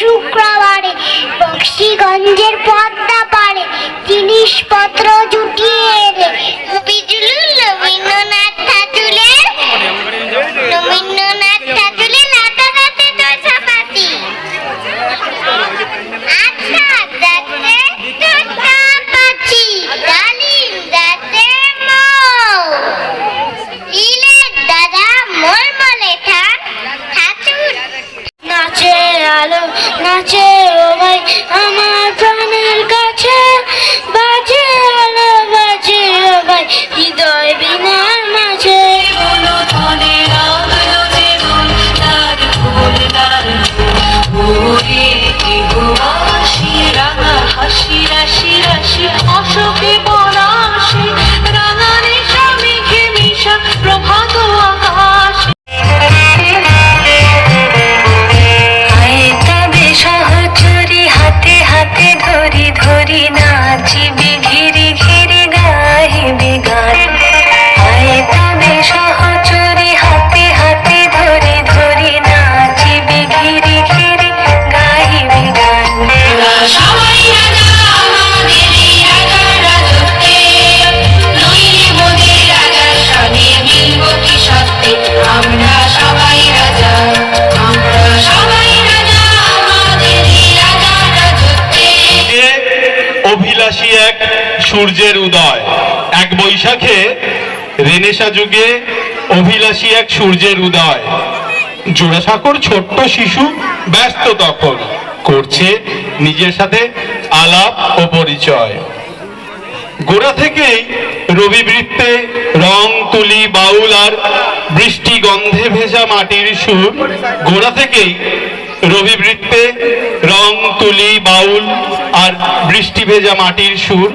শুক্রবারে বক্সিগঞ্জের পদ্মা পারে জিনিসপত্র জুটিয়ে noche. প্রকাশী এক সূর্যের উদয়। এক বৈশাখে রেনেসা যুগে অভিলাষী এক সূর্যের উদয়। জোড়াসাঁকর ছোট্ট শিশু ব্যস্ত তখন, করছে নিজের সাথে আলাপ ও পরিচয়। গোড়া থেকেই রবিবৃত্তে রং, তুলি, বাউল আর বৃষ্টি গন্ধে ভেজা মাটির সুর। গোড়া থেকেই রবিবৃত্তে তুলি বাউল আর বৃষ্টি ভেজা মাটির সুর।